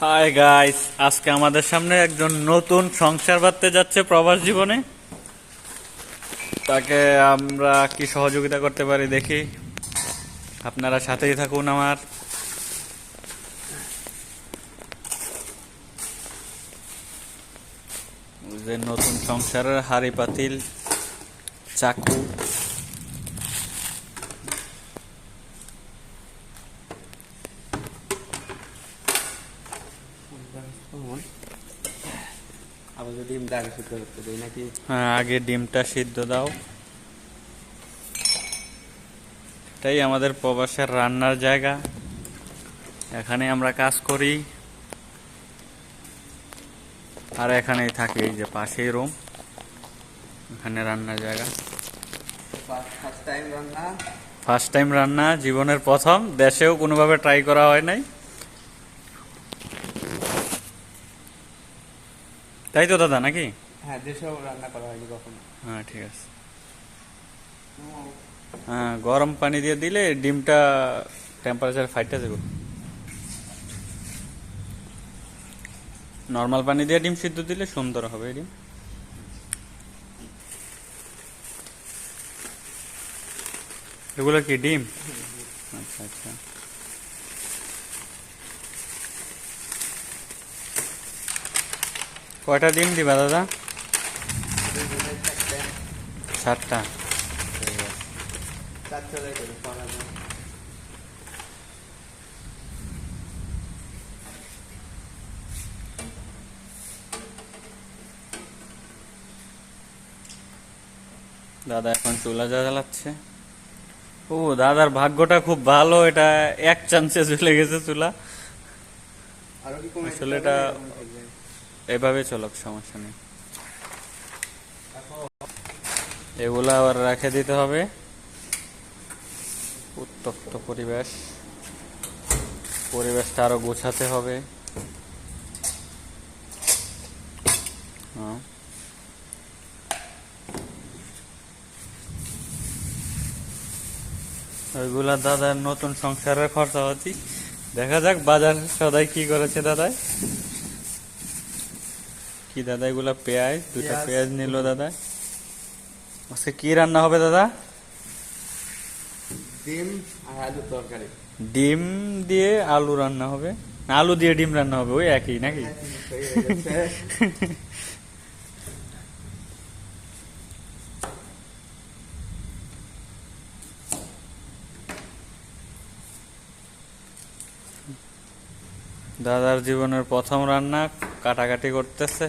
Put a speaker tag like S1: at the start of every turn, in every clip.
S1: Hi guys আজকে আমাদের সামনে একজন নতুন সংসার বাঁধতে যাচ্ছে প্রবাস জীবনে। তাকে আমরা কি সহযোগিতা করতে পারি দেখি। আপনারা সাথেই থাকুন আমার। যে নতুন সংসারের হাড়ি পাতিল, চাকু।
S2: করতে দেই নাকি?
S1: হ্যাঁ আগে ডিমটা সিদ্ধ দাও। এটাই আমাদের প্রবাসের রান্নার জায়গা। এখানে আমরা কাজ করি। আর এখানেই থাকি এই যে পাশেই রুম এখানে রান্নার জায়গা।
S2: ফার্স্ট টাইম রান্না?
S1: ফার্স্ট টাইম রান্না জীবনের প্রথম। দেশেও কোনোভাবে ট্রাই করা হয় নাই। তাই তো দাদা নাকি?
S2: হ্যাঁ দেশেও রান্না করা হয়নি কখনো।
S1: হ্যাঁ ঠিক আছে। হ্যাঁ গরম পানি দিয়ে দিলে ডিমটা টেম্পারেচার ফাইটটা যাবে। নর্মাল পানি দিয়ে ডিম সিদ্ধ দিলে সুন্দর হবে ডিম। এগুলো কি ডিম? আচ্ছা আচ্ছা। কয়টা ডিম দিবা দাদা? সাতটা। দাদা এখন চুলা জ্বালাচ্ছে। ও দাদার ভাগ্যটা খুব ভালো এটা এক চান্সে চলে গেছে চুলা। আসলে এটা- এভাবে চলক, সমস্যা নেই। এগুলো আবার রেখে দিতে হবে। উত্তপ্ত পরিবেশ। পরিবেশটা আরও গোছাতে হবে। হ্যাঁ। ওইগুলা দাদার নতুন সংসারের খরচা হচ্ছে। দেখা যাক বাজার সদাই কি করেছে দাদাই। কি দাদা এগুলা পেঁয়াজ? দুটা
S2: পেঁয়াজ।
S1: নিল দাদা। আজকে কি রান্না হবে দাদা?
S2: ডিম আর আলুর তরকারি।
S1: ডিম দিয়ে আলু রান্না হবে। আলু দিয়ে ডিম রান্না হবে ওই একই নাকি? দাদার জীবনের প্রথম রান্না কাটাকাটি করতেছে।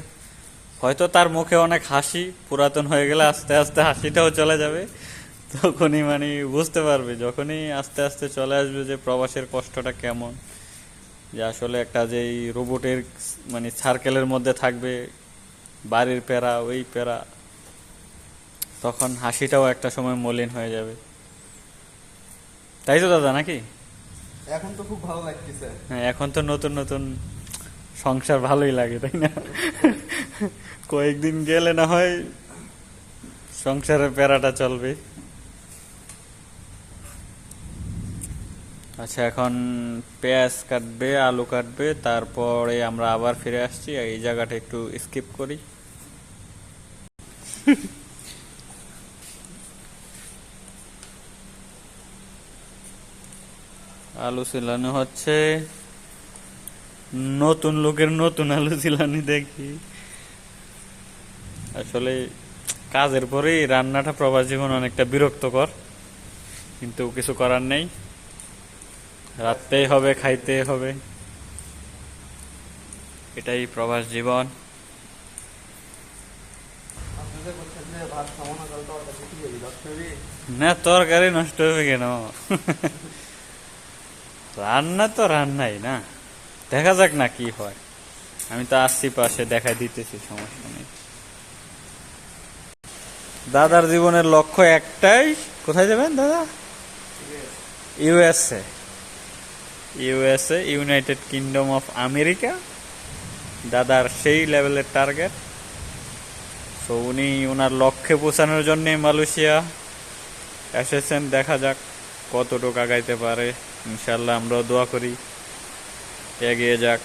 S1: হয়তো তার মুখে অনেক হাসি পুরাতন হয়ে গেলে আস্তে আস্তে হাসিটাও চলে যাবে। তখনই মানে বুঝতে পারবে যখনই আস্তে আস্তে চলে আসবে যে প্রবাসের কষ্টটা কেমন। যে আসলে একটা যে এই রোবটের মানে সার্কেলের মধ্যে থাকবে বাড়ির পেরা ওই পেরা তখন হাসিটাও একটা সময় মলিন হয়ে যাবে। তাই তো দাদা নাকি?
S2: এখন তো খুব ভালো লাগতেছে।
S1: হ্যাঁ এখন তো নতুন নতুন সংসার ভালোই লাগে, তাই না? কয়েকদিন গেলে না হয় সংসারের প্যারাটা চলবে। আচ্ছা এখন পেঁয়াজ কাটবে, আলু কাটবে, তারপরে আমরা আবার ফিরে আসছি। এই জায়গাটা একটু স্কিপ করি। আলু ছিলানো হচ্ছে। নতুন লোকের নতুন আলু ছিলানি দেখি। আসলে কাজের পরেই রান্নাটা প্রবাস জীবন অনেকটা বিরক্তকর, কিন্তু কিছু করার নেই। রাখতেই হবে খাইতে হবে। এটাই প্রবাস জীবন।
S2: না,
S1: তরকারি নষ্ট হবে কেন? রান্না তো রান্নাই না। দেখা যাক না কি হয়। আমি তো আসছি পাশে দেখা দিতেছি, সমস্যা নেই। দাদার জীবনের লক্ষ্য একটাই। কোথায় যাবেন, দাদা? USA USA united kingdom of America. দাদার সেই লেভেলের টার্গেট। তো উনি ওনার লক্ষ্যে পৌঁছানোর জন্য মালয়েশিয়া এসেছেন। দেখা যাক কতটুকু আগাইতে পারে। ইনশাল্লাহ আমরাও দোয়া করি। এগিয়ে যাক।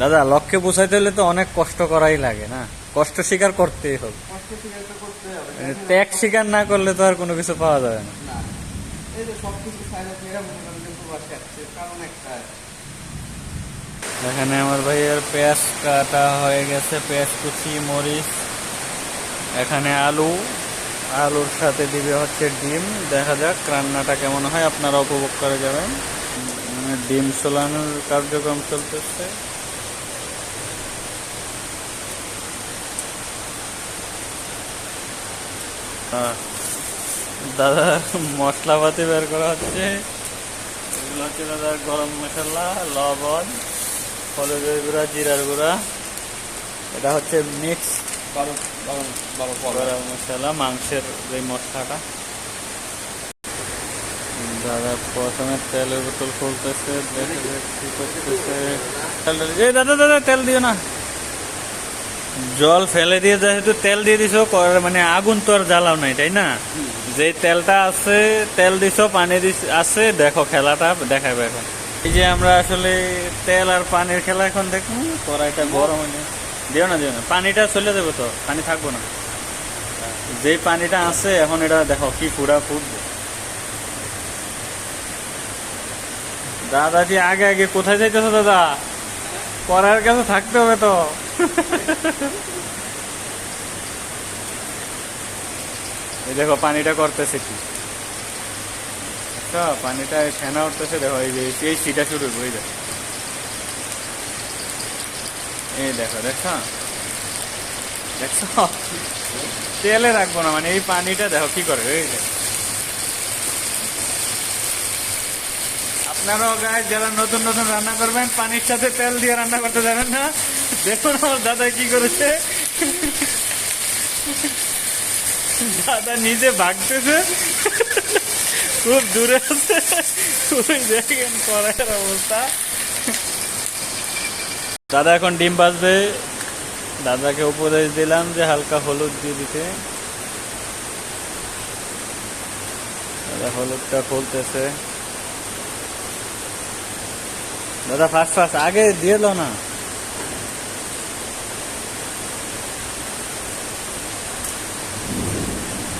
S1: দাদা লক্ষ্যে পৌঁছাইতে হলে তো অনেক কষ্ট করাই লাগে না? কষ্ট স্বীকার করতেই হবে। মানে ত্যাগ স্বীকার না করলে তো আর কোনো কিছু পাওয়া যাবে না। এখানে আমার ভাইয়ের পেঁয়াজ কাটা হয়ে গেছে পেঁয়াজ কুচি মরিচ এখানে আলু। আলুর সাথে দিবে হচ্ছে ডিম। দেখা যাক রান্নাটা কেমন হয়, আপনারা উপভোগ করে যাবেন। মানে ডিম সোলানোর কার্যক্রম চলতেছে। দাদা, মশলাপাতি বের করা হচ্ছে। এগুলো হচ্ছে দাদার গরম মশলা, লবণ, হলুদের গুঁড়া, জিরার গুঁড়া। এটা হচ্ছে মিক্স মাংসের যে মশলাটা। দাদা প্রথমে তেলের বোতল খুলতেছে এই দাদা দাদা, তেল দিও না। জল ফেলে দিয়ে যেহেতু তেল দিয়ে দিছো মানে আগুন তো আর জ্বালাও নাই, তাই না? যে তেলটা আছে, তেল দিছো, পানি দিছ আছে, দেখো খেলাটা, দেখাবে এখন। এই যে আমরা আসলে তেল আর পানির খেলা এখন দেখুন, কড়াইটা গরম হয়নি। দিও না দিও না। পানিটা চলে যাবে তো, পানি থাকব না। যেই পানিটা আছে, এখন এটা দেখো কি পুরা ফুটবে দাদাজি আগে আগে কোথায় যাইতেছো দাদা? করার কাছে থাকতে হবে তো। এই দেখো পানিটা করতেছে কি। আচ্ছা পানিটা ফেনা উঠতেছে, দেখো এই যে, এই সিটা শুরু হয়ে দেখো এই দেখো দেখছ তেলে রাখব না মানে এই পানিটা দেখো কি করে, এই আপনারাও গায়ে যারা নতুন নতুন রান্না করবেন, পানির সাথে তেল দিয়ে রান্না করতে যাবেন না। দেখুন আমার দাদা কি করেছে। দাদা নিজে ভাগতেছে। খুব দূরে আছে। দেখেন কড়াইয়ের অবস্থা। দাদা এখন ডিম বাজবে দাদাকে উপদেশ দিলাম যে হালকা হলুদ দিয়ে দিতে। দাদা হলুদটা খুলতেছে দাদা ফার্স্ট ফার্স্ট আগে দিয়ে দাও না।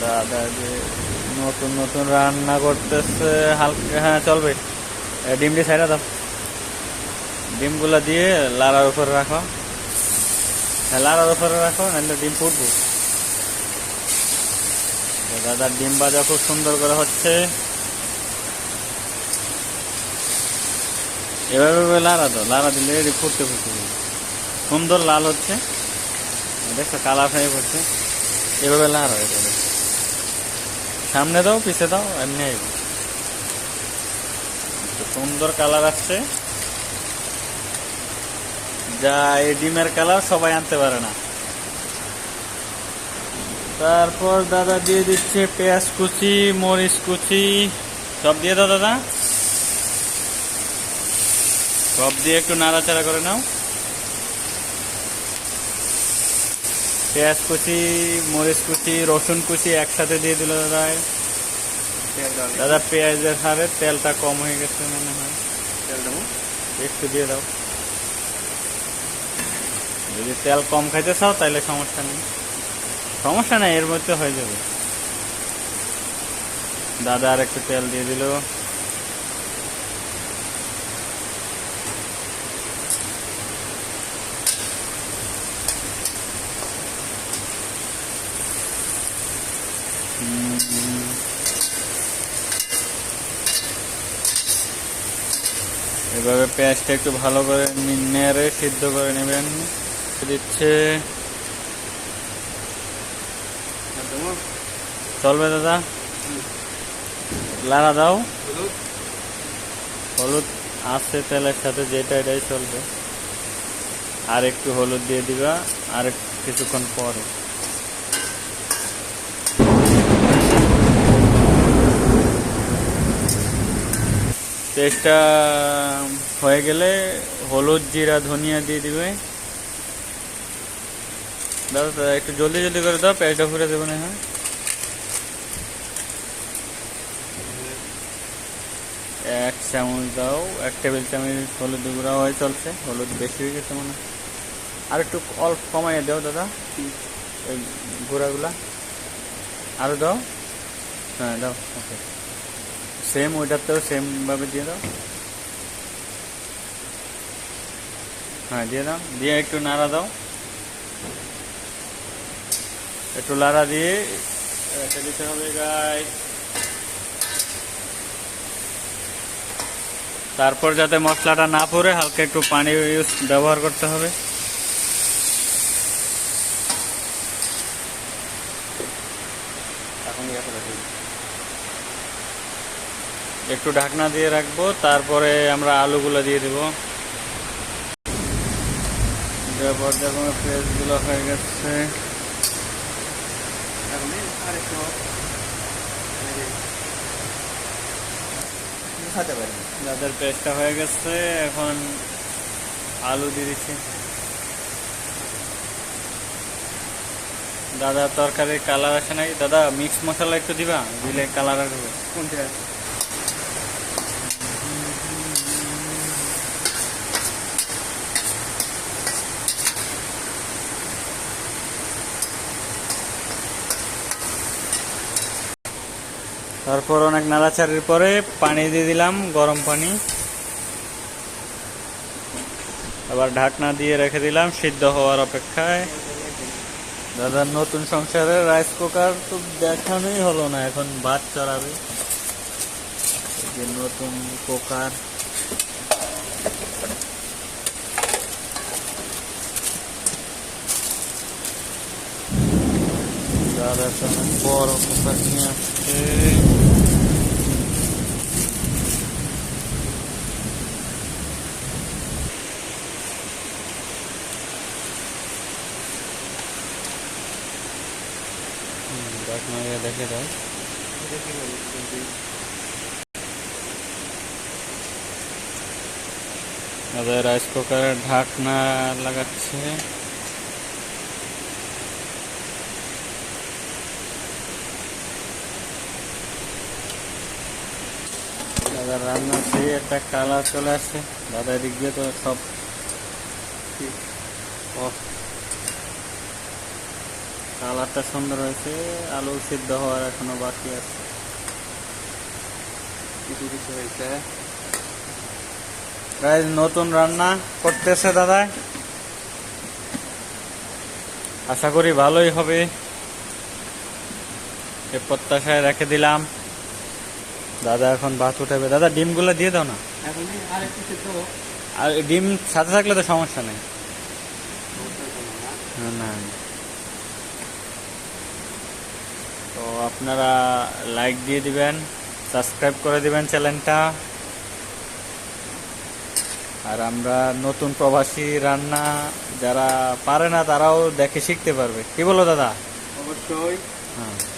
S1: দাদা যে নতুন নতুন রান্না করতেছে হালকা হ্যাঁ চলবে। এ, ডিমটি সাইডে দাও। ডিমগুলো দিয়ে লাড়ার উপরে রাখো। হ্যাঁ লাড়ার উপরে রাখো, নাহলে ডিম ফুটবো। তো দাদা, ডিম ভাজা খুব সুন্দর করে হচ্ছে। এভাবে লাড়া দাও লাড়া দিলে এটি ফুটতে ফুটতে যাবে। সুন্দর লাল হচ্ছে। দেখছ, কালার হয়ে পড়ছে। এভাবে লাড়া এভাবে সামনে দাও, পিছে দাও, এমনি সুন্দর কালার আসছে। যা এই ডিমের কালার সবাই আনতে পারে না। তারপর দাদা দিয়ে দিচ্ছে পেঁয়াজ কুচি মরিচ কুচি। সব দিয়ে দাও দাদা। সব দিয়ে একটু নাড়াচাড়া করে নাও। পেঁয়াজ কুচি মরিচ কুচি রসুন কুচি একসাথে দিয়ে দিল দাদা। দাদা পেঁয়াজের হারে তেলটা কম হয়ে গেছে মনে হয়।
S2: তেল দেবো।
S1: একটু দিয়ে দাও। যদি তেল কম খাইতে চাও তাহলে সমস্যা নেই। সমস্যা নেই, এর মধ্যে হয়ে যাবে। দাদা আর একটু তেল দিয়ে দিল। এভাবে পেঁয়াজটা একটু ভালো করে নেড়ে সিদ্ধ করে নেবেন। দিচ্ছে চলবে দাদা লাড়া দাও
S2: হলুদ
S1: আছে তেলের সাথে যেটা এটাই চলবে আর একটু হলুদ দিয়ে দিবা আর কিছুক্ষণ পরে পেস্টটা হয়ে গেলে হলুদ জিরা ধনিয়া দিয়ে দিবে দাদা দাদা একটু জলদি জলদি করে দাও পেঁয়াজটা ফুরে দেবো না হ্যাঁ। এক চামচ দাও, এক টেবিল চামচ হলুদ গুঁড়া হয়ে চলছে, হলুদ বেশি হয়ে গেছে মনে। আর একটু অল্প কমাইয়ে দাও দাদা গুঁড়াগুলা। আরও দাও। হ্যাঁ দাও, ওকে। সেম ওইটাতেও সেমভাবে দিয়ে দাও। হ্যাঁ দিয়ে দাও, দিয়ে একটু নাড়া দাও। একটু লাড়া দিয়ে। রেখে দিতে হবে গাই তারপর যাতে মশলাটা না পড়ে হালকা একটু পানি ইউজ ব্যবহার করতে হবে।
S2: এখন ইয়ে
S1: একটু ঢাকনা দিয়ে রাখব তারপরে আমরা আলুগুলো দিয়ে দেবো। পর্যায়ক্রমে পেঁয়াজগুলো হয়ে গেছে।
S2: এখন আর একটু খাতে পারি
S1: যাদের পেস্টটা হয়ে গেছে এখন আলু দিয়ে দিচ্ছি দাদা তরকারির কালার আসে নাই দাদা মিক্স মশলা একটু দিবা দিলে কালার আসবে
S2: কোনটা
S1: তারপর অনেক নাড়াচাড়ির পরে পানি দিয়ে দিলাম, গরম পানি। আবার ঢাকনা দিয়ে রেখে দিলাম, সিদ্ধ হওয়ার অপেক্ষায়। দাদার নতুন সংসারে রাইস কুকার তো দেখানোই হলো না, এখন ভাত চড়াবে। যে নতুন কুকার। দাদা, তো অনেক বড় কুকার নিয়ে আসছে হুম, ঢাকনা দিয়ে দেখে দাও
S2: বলি
S1: রাইস কুকারের ঢাকনা লাগাচ্ছে। দাদা রান্না দিয়ে একটা কালার চলে আসছে। দাদা এদিক দিয়ে তো সব ও কালারটা সুন্দর হয়েছে আলু সিদ্ধ হওয়ার এখনও বাকি আছে।
S2: কিছু কিছু হয়েছে।
S1: গাইজ নতুন রান্না করতেছে দাদা আশা করি ভালোই হবে। এ প্রত্যাশায় রেখে দিলাম। দাদা এখন ভাত উঠাবে। দাদা ডিমগুলো দিয়ে দাও না।
S2: আর
S1: ডিম সাথে থাকলে তো সমস্যা নেই।
S2: না।
S1: না, না তো আপনারা লাইক দিয়ে দিবেন সাবস্ক্রাইব করে দিবেন চ্যানেলটা আর আমরা নতুন প্রবাসী রান্না যারা পারে না তারাও দেখে শিখতে পারবে। কি বলো দাদা?
S2: অবশ্যই।
S1: হ্যাঁ।